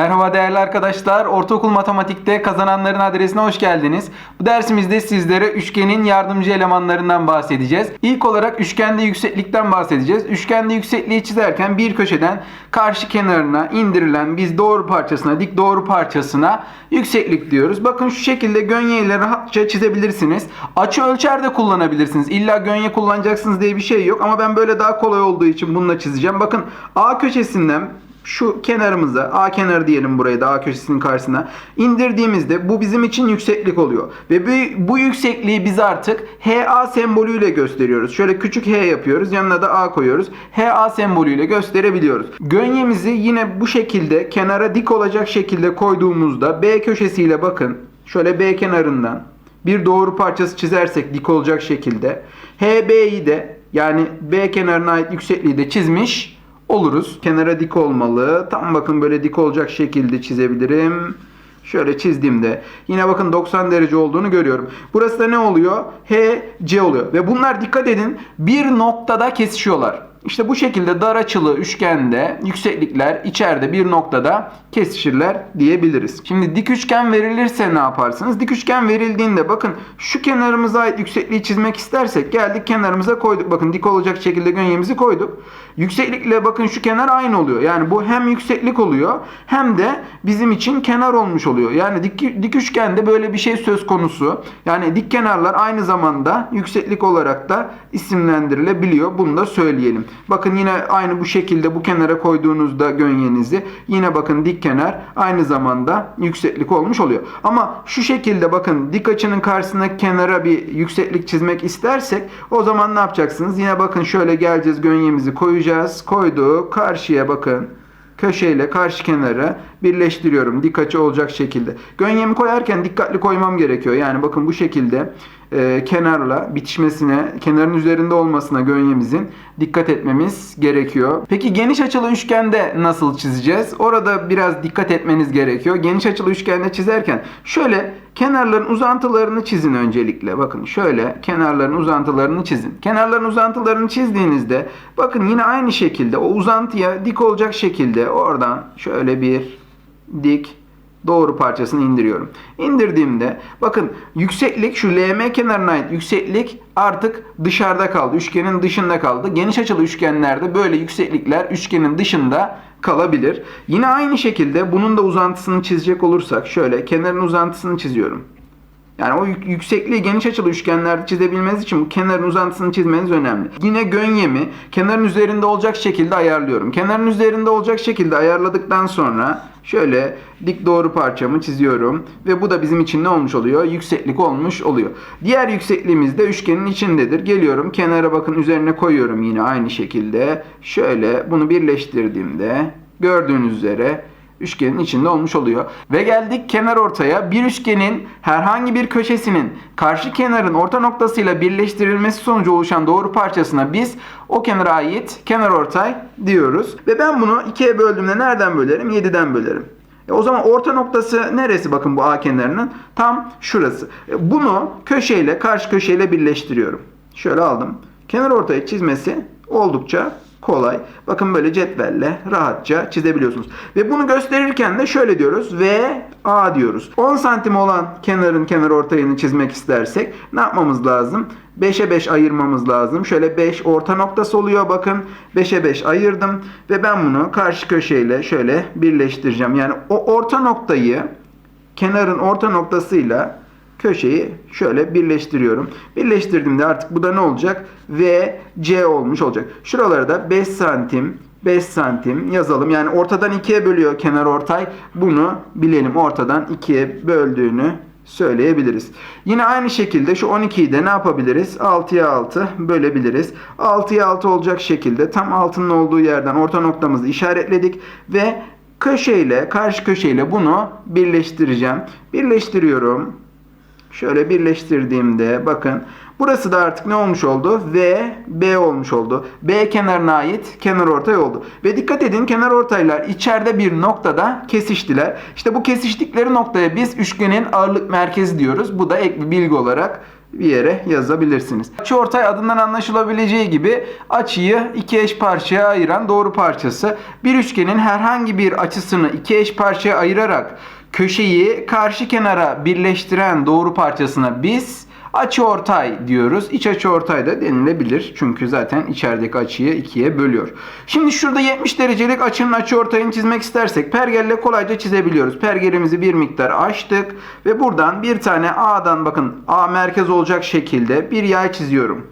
Merhaba değerli arkadaşlar. Ortaokul matematikte kazananların adresine hoş geldiniz. Bu dersimizde sizlere üçgenin yardımcı elemanlarından bahsedeceğiz. İlk olarak üçgende yükseklikten bahsedeceğiz. Üçgende yüksekliği çizerken bir köşeden karşı kenarına indirilen biz doğru parçasına, dik doğru parçasına yükseklik diyoruz. Bakın şu şekilde gönye ile rahatça çizebilirsiniz. Açı ölçer de kullanabilirsiniz. İlla gönye kullanacaksınız diye bir şey yok ama ben böyle daha kolay olduğu için bununla çizeceğim. Bakın A köşesinden şu kenarımıza A kenarı diyelim burayı da A köşesinin karşısına indirdiğimizde bu bizim için yükseklik oluyor. Ve bu, bu yüksekliği biz artık HA sembolüyle gösteriyoruz. Şöyle küçük H yapıyoruz. Yanına da A koyuyoruz. HA sembolüyle gösterebiliyoruz. Gönyemizi yine bu şekilde kenara dik olacak şekilde koyduğumuzda B köşesiyle bakın. Şöyle B kenarından bir doğru parçası çizersek dik olacak şekilde HB'yi de yani B kenarına ait yüksekliği de çizmiş oluruz. Kenara dik olmalı. Tam bakın böyle dik olacak şekilde çizebilirim. Şöyle çizdiğimde yine bakın 90 derece olduğunu görüyorum. Burası da ne oluyor? H, C oluyor. Ve bunlar dikkat edin bir noktada kesişiyorlar. İşte bu şekilde dar açılı üçgende yükseklikler içeride bir noktada kesişirler diyebiliriz. Şimdi dik üçgen verilirse ne yaparsınız? Dik üçgen verildiğinde bakın şu kenarımıza ait yüksekliği çizmek istersek geldik kenarımıza koyduk. Bakın dik olacak şekilde gönyemizi koyduk. Yükseklikle bakın şu kenar aynı oluyor. Yani bu hem yükseklik oluyor hem de bizim için kenar olmuş oluyor. Yani dik, dik üçgende böyle bir şey söz konusu. Yani dik kenarlar aynı zamanda yükseklik olarak da isimlendirilebiliyor. Bunu da söyleyelim. Bakın yine aynı bu şekilde bu kenara koyduğunuzda gönyenizi yine bakın dik kenar aynı zamanda yükseklik olmuş oluyor. Ama şu şekilde bakın dik açının karşısına kenara bir yükseklik çizmek istersek o zaman ne yapacaksınız? Yine bakın şöyle geleceğiz gönyemizi koyacağız. Koyduk. Karşıya bakın köşeyle karşı kenarı birleştiriyorum dik açı olacak şekilde. Gönyemi koyarken dikkatli koymam gerekiyor. Yani bakın bu şekilde e, kenarla bitişmesine, kenarın üzerinde olmasına gönyemizin dikkat etmemiz gerekiyor. Peki geniş açılı üçgende nasıl çizeceğiz? Orada biraz dikkat etmeniz gerekiyor. Geniş açılı üçgende çizerken şöyle kenarların uzantılarını çizin öncelikle. Bakın şöyle kenarların uzantılarını çizin. Kenarların uzantılarını çizdiğinizde bakın yine aynı şekilde o uzantıya dik olacak şekilde oradan şöyle bir dik doğru parçasını indiriyorum. İndirdiğimde bakın yükseklik şu LM kenarına ait yükseklik artık dışarıda kaldı. Üçgenin dışında kaldı. Geniş açılı üçgenlerde böyle yükseklikler üçgenin dışında kalabilir. Yine aynı şekilde bunun da uzantısını çizecek olursak şöyle kenarın uzantısını çiziyorum. Yani o yük- yüksekliği geniş açılı üçgenlerde çizebilmeniz için bu kenarın uzantısını çizmeniz önemli. Yine gönyemi kenarın üzerinde olacak şekilde ayarlıyorum. Kenarın üzerinde olacak şekilde ayarladıktan sonra şöyle dik doğru parçamı çiziyorum. Ve bu da bizim için ne olmuş oluyor? Yükseklik olmuş oluyor. Diğer yüksekliğimiz de üçgenin içindedir. Geliyorum kenara bakın üzerine koyuyorum yine aynı şekilde. Şöyle bunu birleştirdiğimde gördüğünüz üzere üçgenin içinde olmuş oluyor. Ve geldik kenar ortaya. Bir üçgenin herhangi bir köşesinin karşı kenarın orta noktasıyla birleştirilmesi sonucu oluşan doğru parçasına biz o kenara ait kenar ortay diyoruz. Ve ben bunu ikiye böldüğümde nereden bölerim? 7'den bölerim. E o zaman orta noktası neresi bakın bu A kenarının? Tam şurası. E bunu köşeyle karşı köşeyle birleştiriyorum. Şöyle aldım. Kenar ortayı çizmesi oldukça kolay. Bakın böyle cetvelle rahatça çizebiliyorsunuz. Ve bunu gösterirken de şöyle diyoruz. V A diyoruz. 10 santim olan kenarın kenar ortayını çizmek istersek ne yapmamız lazım? 5'e 5 ayırmamız lazım. Şöyle 5 orta noktası oluyor bakın. 5'e 5 ayırdım ve ben bunu karşı köşeyle şöyle birleştireceğim. Yani o orta noktayı kenarın orta noktasıyla köşeyi şöyle birleştiriyorum. Birleştirdiğimde artık bu da ne olacak? V, C olmuş olacak. Şuralara da 5 santim, 5 santim yazalım. Yani ortadan ikiye bölüyor kenar ortay. Bunu bilelim. Ortadan ikiye böldüğünü söyleyebiliriz. Yine aynı şekilde şu 12'yi de ne yapabiliriz? 6'ya 6 bölebiliriz. 6'ya 6 olacak şekilde tam altının olduğu yerden orta noktamızı işaretledik ve köşeyle karşı köşeyle bunu birleştireceğim. Birleştiriyorum. Şöyle birleştirdiğimde bakın burası da artık ne olmuş oldu? V, B olmuş oldu. B kenarına ait kenar ortay oldu. Ve dikkat edin kenar ortaylar içeride bir noktada kesiştiler. İşte bu kesiştikleri noktaya biz üçgenin ağırlık merkezi diyoruz. Bu da ek bir bilgi olarak bir yere yazabilirsiniz. Açıortay adından anlaşılabileceği gibi açıyı iki eş parçaya ayıran doğru parçası. Bir üçgenin herhangi bir açısını iki eş parçaya ayırarak köşeyi karşı kenara birleştiren doğru parçasına biz açıortay diyoruz. İç açıortay da denilebilir. Çünkü zaten içerideki açıyı ikiye bölüyor. Şimdi şurada 70 derecelik açının açıortayını çizmek istersek pergelle kolayca çizebiliyoruz. Pergelimizi bir miktar açtık ve buradan bir tane A'dan bakın A merkez olacak şekilde bir yay çiziyorum.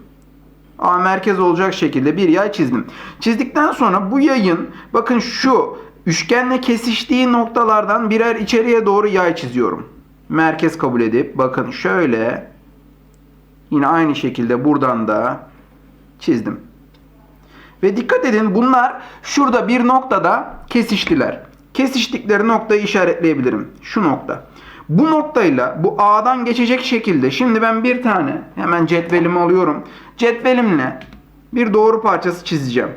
A merkez olacak şekilde bir yay çizdim. Çizdikten sonra bu yayın bakın şu üçgenle kesiştiği noktalardan birer içeriye doğru yay çiziyorum. Merkez kabul edip bakın şöyle Yine aynı şekilde buradan da çizdim. Ve dikkat edin bunlar şurada bir noktada kesiştiler. Kesiştikleri noktayı işaretleyebilirim. Şu nokta. Bu noktayla bu A'dan geçecek şekilde şimdi ben bir tane hemen cetvelimi alıyorum. Cetvelimle bir doğru parçası çizeceğim.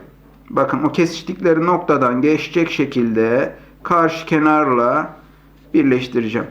Bakın o kesiştikleri noktadan geçecek şekilde karşı kenarla birleştireceğim.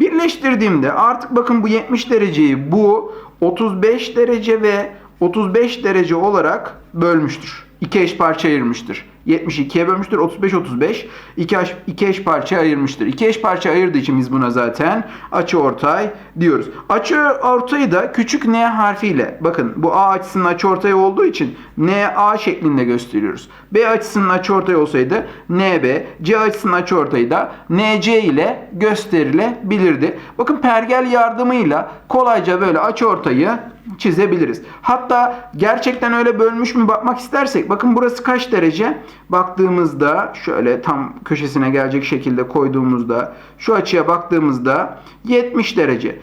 Birleştirdiğimde artık bakın bu 70 dereceyi bu 35 derece ve 35 derece olarak bölmüştür. İki eş parça ayırmıştır. 72'ye bölmüştür. 35 35 iki eş, iki eş parça ayırmıştır. İki eş parça ayırdığı için biz buna zaten açı ortay diyoruz. Açı ortayı da küçük n harfiyle bakın bu a açısının açı ortayı olduğu için NA şeklinde gösteriyoruz. B açısının açı ortayı olsaydı NB, C açısının açı ortayı da NC ile gösterilebilirdi. Bakın pergel yardımıyla kolayca böyle açı ortayı çizebiliriz. Hatta gerçekten öyle bölmüş mü bakmak istersek bakın burası kaç derece? Baktığımızda şöyle tam köşesine gelecek şekilde koyduğumuzda şu açıya baktığımızda 70 derece.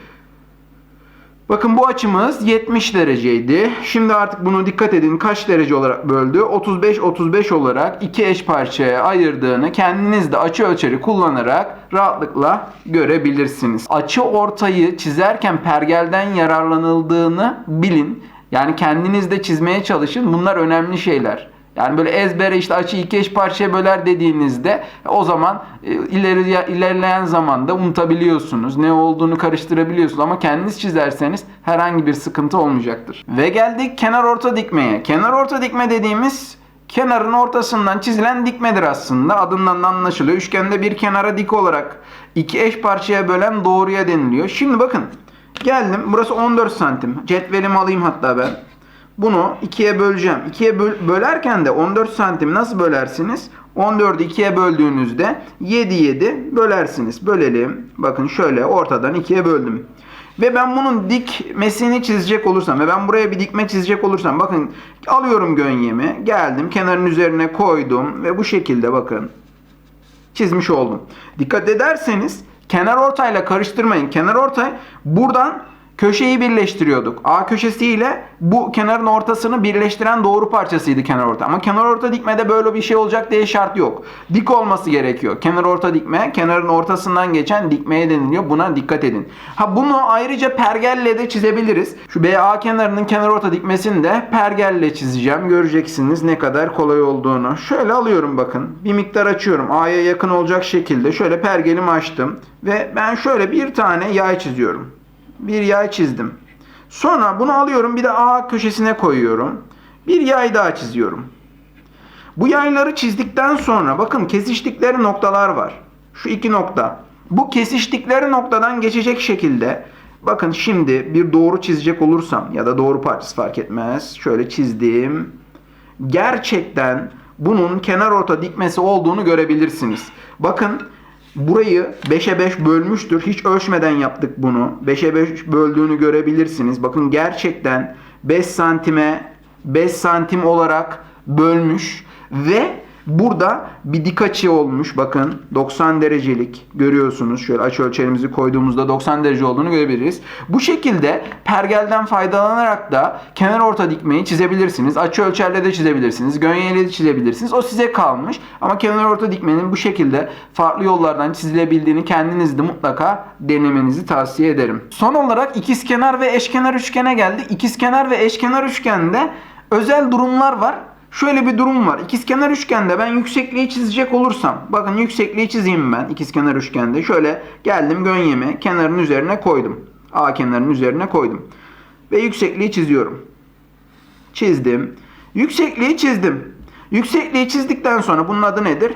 Bakın bu açımız 70 dereceydi. Şimdi artık bunu dikkat edin kaç derece olarak böldü? 35-35 olarak iki eş parçaya ayırdığını kendiniz de açı ölçeri kullanarak rahatlıkla görebilirsiniz. Açı ortayı çizerken pergelden yararlanıldığını bilin. Yani kendiniz de çizmeye çalışın. Bunlar önemli şeyler. Yani böyle ezbere işte açı iki eş parçaya böler dediğinizde o zaman e, ileri ilerleyen zamanda unutabiliyorsunuz. Ne olduğunu karıştırabiliyorsunuz ama kendiniz çizerseniz herhangi bir sıkıntı olmayacaktır. Ve geldik kenar orta dikmeye. Kenar orta dikme dediğimiz kenarın ortasından çizilen dikmedir aslında. Adından da anlaşılıyor. Üçgende bir kenara dik olarak iki eş parçaya bölen doğruya deniliyor. Şimdi bakın geldim. Burası 14 santim. Cetvelimi alayım hatta ben. Bunu ikiye böleceğim. İkiye böl bölerken de 14 santim nasıl bölersiniz? 14'ü ikiye böldüğünüzde 7 7 bölersiniz. Bölelim. Bakın şöyle ortadan ikiye böldüm. Ve ben bunun dikmesini çizecek olursam ve ben buraya bir dikme çizecek olursam bakın alıyorum gönyemi geldim kenarın üzerine koydum ve bu şekilde bakın çizmiş oldum. Dikkat ederseniz kenar ortayla karıştırmayın. Kenar ortay buradan köşeyi birleştiriyorduk. A köşesi ile bu kenarın ortasını birleştiren doğru parçasıydı kenar orta. Ama kenar orta dikmede böyle bir şey olacak diye şart yok. Dik olması gerekiyor. Kenar orta dikme kenarın ortasından geçen dikmeye deniliyor. Buna dikkat edin. Ha bunu ayrıca pergelle de çizebiliriz. Şu BA kenarının kenar orta dikmesini de pergelle çizeceğim. Göreceksiniz ne kadar kolay olduğunu. Şöyle alıyorum bakın. Bir miktar açıyorum. A'ya yakın olacak şekilde şöyle pergelimi açtım ve ben şöyle bir tane yay çiziyorum bir yay çizdim. Sonra bunu alıyorum bir de A köşesine koyuyorum. Bir yay daha çiziyorum. Bu yayları çizdikten sonra bakın kesiştikleri noktalar var. Şu iki nokta. Bu kesiştikleri noktadan geçecek şekilde bakın şimdi bir doğru çizecek olursam ya da doğru parçası fark etmez. Şöyle çizdim. Gerçekten bunun kenar orta dikmesi olduğunu görebilirsiniz. Bakın Burayı 5'e 5 bölmüştür. Hiç ölçmeden yaptık bunu. 5'e 5 böldüğünü görebilirsiniz. Bakın gerçekten 5 santime 5 santim olarak bölmüş ve Burada bir dik açı olmuş. Bakın 90 derecelik görüyorsunuz. Şöyle açı ölçerimizi koyduğumuzda 90 derece olduğunu görebiliriz. Bu şekilde pergelden faydalanarak da kenar orta dikmeyi çizebilirsiniz. Açı ölçerle de çizebilirsiniz. Gönyeyle de çizebilirsiniz. O size kalmış. Ama kenar orta dikmenin bu şekilde farklı yollardan çizilebildiğini kendiniz de mutlaka denemenizi tavsiye ederim. Son olarak ikizkenar ve eşkenar üçgene geldik. İkizkenar ve eşkenar üçgende özel durumlar var. Şöyle bir durum var. İkizkenar üçgende ben yüksekliği çizecek olursam. Bakın yüksekliği çizeyim ben ikizkenar üçgende. Şöyle geldim gönyemi kenarın üzerine koydum. A kenarının üzerine koydum. ve yüksekliği çiziyorum. Çizdim. Yüksekliği çizdim. Yüksekliği çizdikten sonra bunun adı nedir?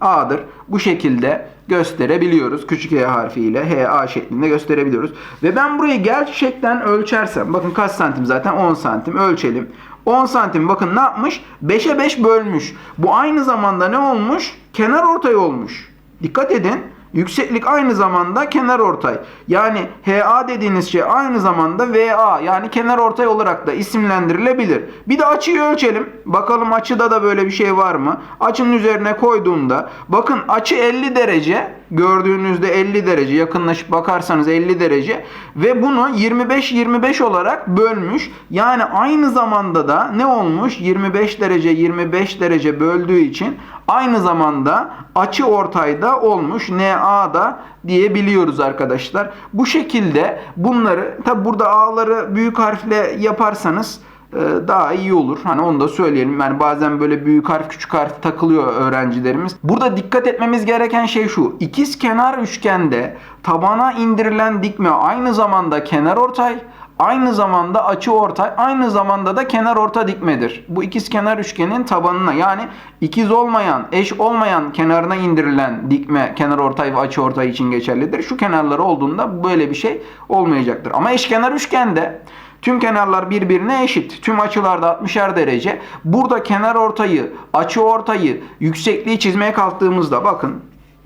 HA'dır. Bu şekilde gösterebiliyoruz. Küçük H harfiyle HA şeklinde gösterebiliyoruz. Ve ben burayı gerçekten ölçersem, bakın kaç santim zaten 10 santim ölçelim. 10 santim bakın ne yapmış? 5'e 5 bölmüş. Bu aynı zamanda ne olmuş? Kenar ortay olmuş. Dikkat edin. Yükseklik aynı zamanda kenar ortay. Yani HA dediğiniz şey aynı zamanda VA yani kenar ortay olarak da isimlendirilebilir. Bir de açıyı ölçelim. Bakalım açıda da böyle bir şey var mı? Açının üzerine koyduğumda bakın açı 50 derece. Gördüğünüzde 50 derece yakınlaşıp bakarsanız 50 derece ve bunu 25-25 olarak bölmüş. Yani aynı zamanda da ne olmuş? 25 derece 25 derece böldüğü için aynı zamanda açı ortayda olmuş. NA'da diyebiliyoruz arkadaşlar. Bu şekilde bunları tabi burada A'ları büyük harfle yaparsanız e, daha iyi olur. Hani onu da söyleyelim. Yani bazen böyle büyük harf küçük harf takılıyor öğrencilerimiz. Burada dikkat etmemiz gereken şey şu. İkiz kenar üçgende tabana indirilen dikme aynı zamanda kenar ortay Aynı zamanda açı ortay, aynı zamanda da kenar orta dikmedir. Bu ikiz kenar üçgenin tabanına yani ikiz olmayan, eş olmayan kenarına indirilen dikme kenar ortay ve açı ortay için geçerlidir. Şu kenarları olduğunda böyle bir şey olmayacaktır. Ama eşkenar üçgende Tüm kenarlar birbirine eşit. Tüm açılarda 60'er derece. Burada kenar ortayı, açı ortayı, yüksekliği çizmeye kalktığımızda bakın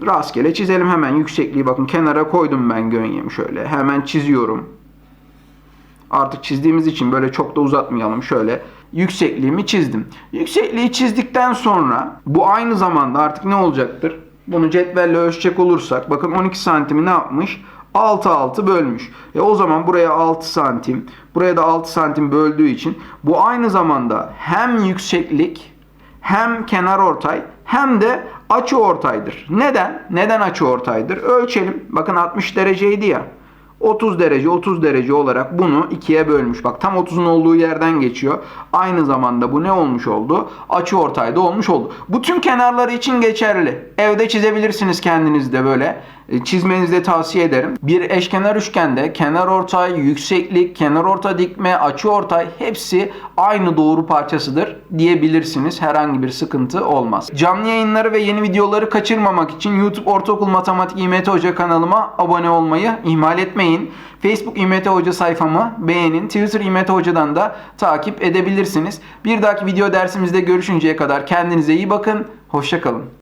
rastgele çizelim hemen yüksekliği bakın kenara koydum ben gönyemi şöyle. Hemen çiziyorum. Artık çizdiğimiz için böyle çok da uzatmayalım. Şöyle yüksekliğimi çizdim. Yüksekliği çizdikten sonra bu aynı zamanda artık ne olacaktır? Bunu cetvelle ölçecek olursak bakın 12 santimi ne yapmış? 6 6 bölmüş. E o zaman buraya 6 santim, buraya da 6 santim böldüğü için bu aynı zamanda hem yükseklik hem kenar ortay hem de açı ortaydır. Neden? Neden açı ortaydır? Ölçelim. Bakın 60 dereceydi ya. 30 derece 30 derece olarak bunu ikiye bölmüş. Bak tam 30'un olduğu yerden geçiyor. Aynı zamanda bu ne olmuş oldu? Açı ortayda olmuş oldu. Bu tüm kenarları için geçerli. Evde çizebilirsiniz kendiniz de böyle. E, Çizmenizi de tavsiye ederim. Bir eşkenar üçgende kenar ortay, yükseklik, kenar orta dikme, açı ortay hepsi aynı doğru parçasıdır diyebilirsiniz. Herhangi bir sıkıntı olmaz. Canlı yayınları ve yeni videoları kaçırmamak için YouTube Ortaokul Matematik İMT Hoca kanalıma abone olmayı ihmal etmeyin. Facebook İMT Hoca sayfamı beğenin. Twitter İMT Hoca'dan da takip edebilirsiniz. Bir dahaki video dersimizde görüşünceye kadar kendinize iyi bakın. Hoşçakalın.